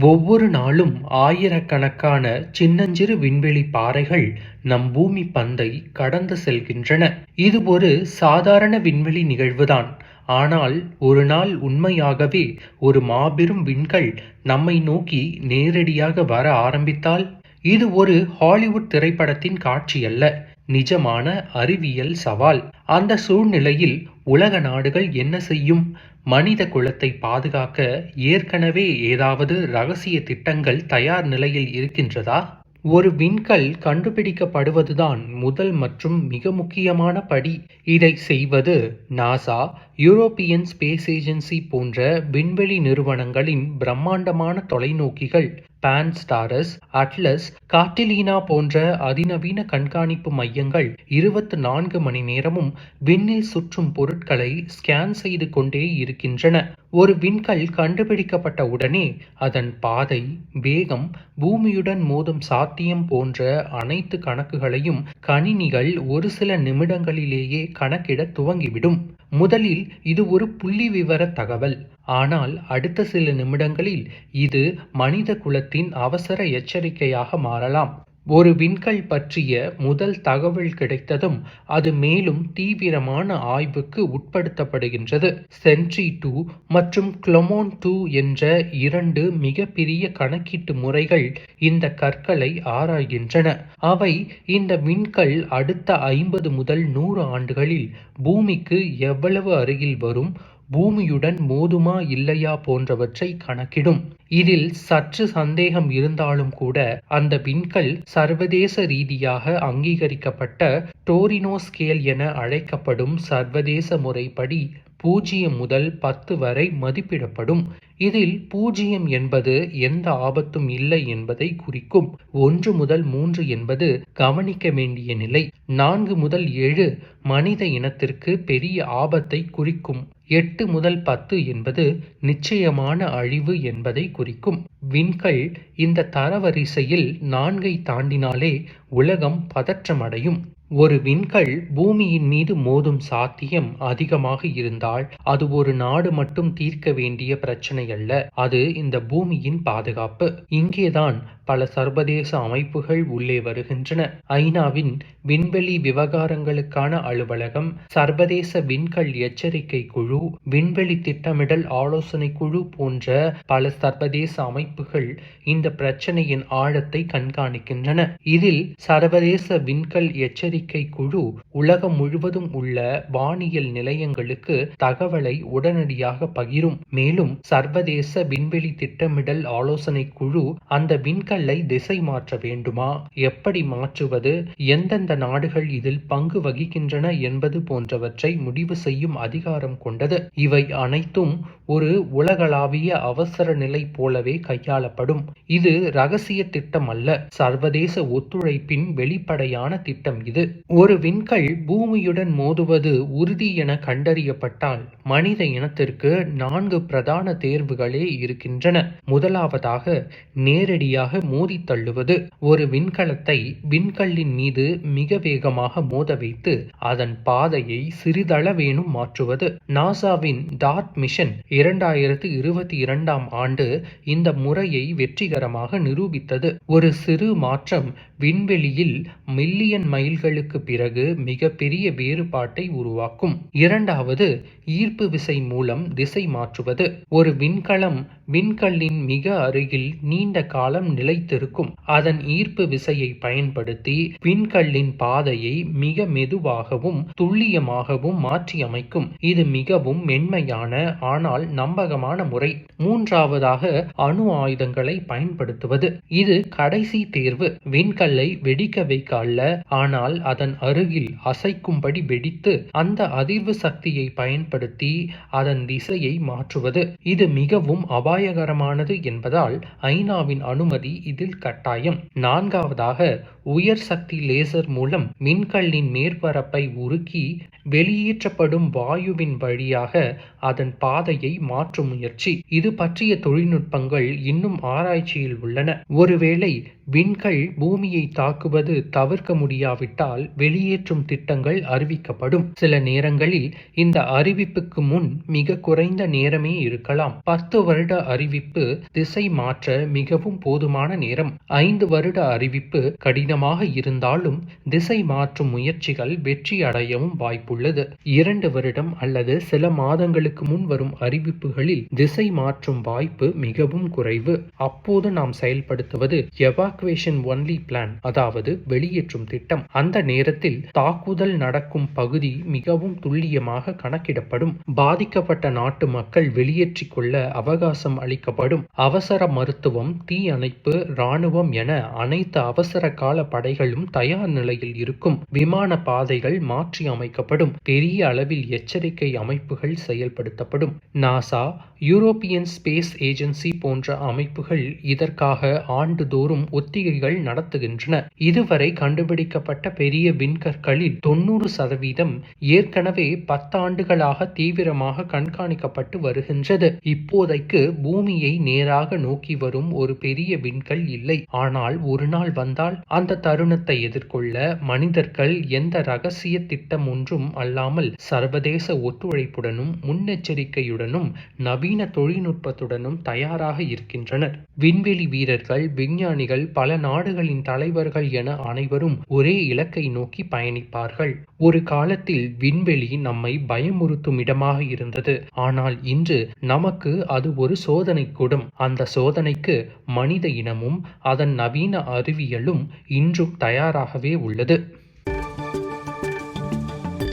ஒவ்வொரு நாளும் ஆயிரக்கணக்கான சின்னஞ்சிறு விண்வெளி பாறைகள் நம் பூமி பந்தை கடந்து செல்கின்றன. இது ஒரு சாதாரண விண்வெளி நிகழ்வுதான். ஆனால் ஒரு நாள் உண்மையாகவே ஒரு மாபெரும் விண்கள் நம்மை நோக்கி நேரடியாக வர ஆரம்பித்தால் இது ஒரு ஹாலிவுட் திரைப்படத்தின் காட்சி அல்ல நிஜமான அறிவியல் சவால். அந்த சூழ்நிலையில் உலக நாடுகள் என்ன செய்யும்? மனித குலத்தை பாதுகாக்க ஏற்கனவே ஏதாவது ரகசிய திட்டங்கள் தயார் நிலையில் இருக்கின்றதா? ஒரு விண்கல் கண்டுபிடிக்கப்படுவதுதான் முதல் மற்றும் மிக முக்கியமான படி. இதை செய்வது நாசா யூரோப்பியன் ஸ்பேஸ் ஏஜென்சி போன்ற விண்வெளி நிறுவனங்களின் பிரம்மாண்டமான தொலைநோக்கிகள். பான்ஸ்டாரஸ் அட்லஸ் காட்டிலீனா போன்ற அதிநவீன கண்காணிப்பு மையங்கள் இருபத்தி நான்கு மணி நேரமும் விண்ணில் சுற்றும் பொருட்களை ஸ்கேன் செய்து கொண்டே இருக்கின்றன. ஒரு விண்கல் கண்டுபிடிக்கப்பட்ட உடனே அதன் பாதை வேகம் பூமியுடன் மோதும் சாத்தியம் போன்ற அனைத்து கணக்குகளையும் கணினிகள் ஒரு சில நிமிடங்களிலேயே கணக்கிட துவங்கிவிடும். முதலில் இது ஒரு புள்ளி விவர தகவல். ஆனால் அடுத்த சில நிமிடங்களில் இது மனித குலத்தின் அவசர எச்சரிக்கையாக மாறலாம். ஒரு விண்கல் பற்றிய முதல் தகவல் கிடைத்ததும் அது மேலும் தீவிரமான ஆய்வுக்கு உட்படுத்தப்படுகின்றது. சென்ட்ரி டூ மற்றும் க்ளோமோன் டூ என்ற இரண்டு மிகப்பெரிய கணக்கீட்டு முறைகள் இந்த கற்களை ஆராய்கின்றன. அவை இந்த விண்கல் அடுத்த ஐம்பது முதல் நூறு ஆண்டுகளில் பூமிக்கு எவ்வளவு அருகில் வரும்? பூமியுடன் மோதுமா இல்லையா போன்றவற்றை கணக்கிடும். இதில் சற்று சந்தேகம் இருந்தாலும் கூட அந்த விண்கல் சர்வதேச ரீதியாக அங்கீகரிக்கப்பட்ட டோரினோ ஸ்கேல் என அழைக்கப்படும் சர்வதேச முறைப்படி பூஜ்ஜியம் முதல் பத்து வரை மதிப்பிடப்படும். இதில் பூஜ்ஜியம் என்பது எந்த ஆபத்தும் இல்லை என்பதை குறிக்கும். ஒன்று முதல் மூன்று என்பது கவனிக்க வேண்டிய நிலை. நான்கு முதல் ஏழு மனித இனத்திற்கு பெரிய ஆபத்தை குறிக்கும். எட்டு முதல் பத்து என்பது நிச்சயமான அழிவு என்பதை குறிக்கும். விண்கள் இந்த தரவரிசையில் நான்கை தாண்டினாலே உலகம் பதற்றமடையும். ஒரு விண்கல் பூமியின் மீது மோதும் சாத்தியம் அதிகமாக இருந்தால் அது ஒரு நாடு மட்டும் தீர்க்க வேண்டிய பிரச்சனை அல்ல. அது இந்த பூமியின் பாதுகாப்பு. இங்கேதான் பல சர்வதேச அமைப்புகள் உள்ளே வருகின்றன. ஐநாவின் விண்வெளி விவகாரங்களுக்கான அலுவலகம் சர்வதேச விண்கல் எச்சரிக்கை குழு விண்வெளி திட்டமிடல் ஆலோசனை குழு போன்ற பல சர்வதேச அமைப்புகள் இந்த பிரச்சனையின் ஆழத்தை கண்காணிக்கின்றன. இதில் சர்வதேச விண்கல் எச்சரிக்கை குழு உலகம் முழுவதும் உள்ள வானியல் நிலையங்களுக்கு தகவலை உடனடியாக பகிரும். மேலும் சர்வதேச விண்வெளி திட்டமிடல் ஆலோசனை குழு அந்த விண்கல்லை திசை மாற்ற வேண்டுமா? எப்படி மாற்றுவது? எந்தெந்த நாடுகள் இதில் பங்கு வகிக்கின்றன என்பது போன்றவற்றை முடிவு செய்யும் அதிகாரம் கொண்டது. இவை அனைத்தும் ஒரு உலகளாவிய அவசர நிலை போலவே கையாளப்படும். இது ரகசிய திட்டம் அல்ல சர்வதேச ஒத்துழைப்பின் வெளிப்படையான திட்டம் இது. ஒரு விண்கல் பூமியுடன் மோதுவது உறுதி என கண்டறியப்பட்டால் மனித இனத்திற்கு நான்கு பிரதான தேர்வுகளே இருக்கின்றன. முதலாவதாக நேரடியாக மோதி தள்ளுவது. ஒரு விண்கலத்தை விண்கல்லின் மீது மிக வேகமாக மோத வைத்து அதன் பாதையை சிறிதளவேனும் மாற்றுவது. நாசாவின் டார்ட் மிஷன் இரண்டாயிரத்து இருபத்தி இரண்டாம் ஆண்டு இந்த முறையை வெற்றிகரமாக நிரூபித்தது. ஒரு சிறு மாற்றம் விண்வெளியில் மில்லியன் மைல்களுக்கு பிறகு மிகப்பெரிய வேறுபாட்டை உருவாக்கும். இரண்டாவது ஈர்ப்பு விசை மூலம் திசை மாற்றுவது. ஒரு விண்கலம் விண்கல்லின் மிக அருகில் நீண்ட காலம் நிலைத்திருக்கும். அதன் ஈர்ப்பு விசையை பயன்படுத்தி விண்கல்லின் பாதையை மிக மெதுவாகவும் துல்லியமாகவும் மாற்றியமைக்கும். இது மிகவும் மென்மையான ஆனால் நம்பகமான முறை. மூன்றாவதாக அணு ஆயுதங்களை பயன்படுத்துவது. இது கடைசி தேர்வு. விண்கல் விண்கல்லை வெடிக்க வைக்க அல்ல ஆனால் அதன் அருகில் அசைக்கும்படி வெடித்து அந்த அதிர்வு சக்தியை பயன்படுத்தி அதன் திசையை மாற்றுவது. இது மிகவும் அபாயகரமானது என்பதால் ஐநாவின் அனுமதி இதில் கட்டாயம். நான்காவதாக உயர் சக்தி லேசர் மூலம் மின்கல்லின் மேற்பரப்பை உருக்கி வெளியேற்றப்படும் வாயுவின் வழியாக அதன் பாதையை மாற்றும் முயற்சி. இது பற்றிய தொழில்நுட்பங்கள் இன்னும் ஆராய்ச்சியில் உள்ளன. ஒருவேளை விண்கள் பூமியை தாக்குவது தவிர்க்க முடியாவிட்டால் வெளியேற்றும் திட்டங்கள் அறிவிக்கப்படும். சில நேரங்களில் இந்த அறிவிப்புக்கு முன் மிக குறைந்த நேரமே இருக்கலாம். பத்து வருட அறிவிப்பு திசை மாற்ற மிகவும் போதுமான நேரம். ஐந்து வருட அறிவிப்பு கடினமாக இருந்தாலும் திசை மாற்றும் முயற்சிகள் வெற்றி அடையவும் வாய்ப்புள்ளது. இரண்டு வருடம் அல்லது சில மாதங்களுக்கு முன் வரும் அறிவிப்புகளில் திசை மாற்றும் வாய்ப்பு மிகவும் குறைவு. அப்போது நாம் செயல்படுத்துவது எவாக்குவேஷன் ஒன்லி பிளான் அதாவது வெளியேற்றும் திட்டம். அந்த நேரத்தில் தாக்குதல் நடக்கும் பகுதி மிகவும் துல்லியமாக கணக்கிடப்படும். பாதிக்கப்பட்ட நாட்டு மக்கள் வெளியேற்றிக் கொள்ள அவகாசம் அளிக்கப்படும். அவசர மருத்துவம் தீ அணைப்பு ராணுவம் என அனைத்து அவசர கால படைகளும் தயார் நிலையில் இருக்கும். விமான பாதைகள் மாற்றி அமைக்கப்படும். பெரிய அளவில் எச்சரிக்கை அமைப்புகள் செயல்படுத்தப்படும். நாசா யூரோப்பியன் ஸ்பேஸ் ஏஜென்சி போன்ற அமைப்புகள் இதற்காக ஆண்டுதோறும் ஒத்திகைகள் நடத்துகின்றன. இதுவரை கண்டுபிடிக்கப்பட்ட பெரிய விண்கற்களில் தொண்ணூறு சதவீதம் ஏற்கனவே பத்தாண்டுகளாக தீவிரமாக கண்காணிக்கப்பட்டு வருகின்றது. இப்போதைக்கு பூமியை நேராக நோக்கி வரும் ஒரு பெரிய விண்கல் இல்லை. ஆனால் ஒரு நாள் வந்தால் அந்த தருணத்தை எதிர்கொள்ள மனிதர்கள் எந்த ரகசிய திட்டம் ஒன்றும் அல்லாமல் சர்வதேச ஒத்துழைப்புடனும் முன்னெச்சரிக்கையுடனும் நவீன தொழில்நுட்பத்துடனும் தயாராக இருக்கின்றனர். விண்வெளி வீரர்கள் விஞ்ஞானிகள் பல நாடுகளின் தலைவர்கள் என அனைவரும் ஒரே இலக்கை நோக்கி பயணிப்பார்கள். ஒரு காலத்தில் விண்வெளி நம்மை பயமுறுத்தும் இடமாக இருந்தது. ஆனால் இன்று நமக்கு அது ஒரு சோதனை கூடும். அந்த சோதனைக்கு மனித இனமும் அதன் நவீன அறிவியலும் இன்றும் தயாராகவே உள்ளது.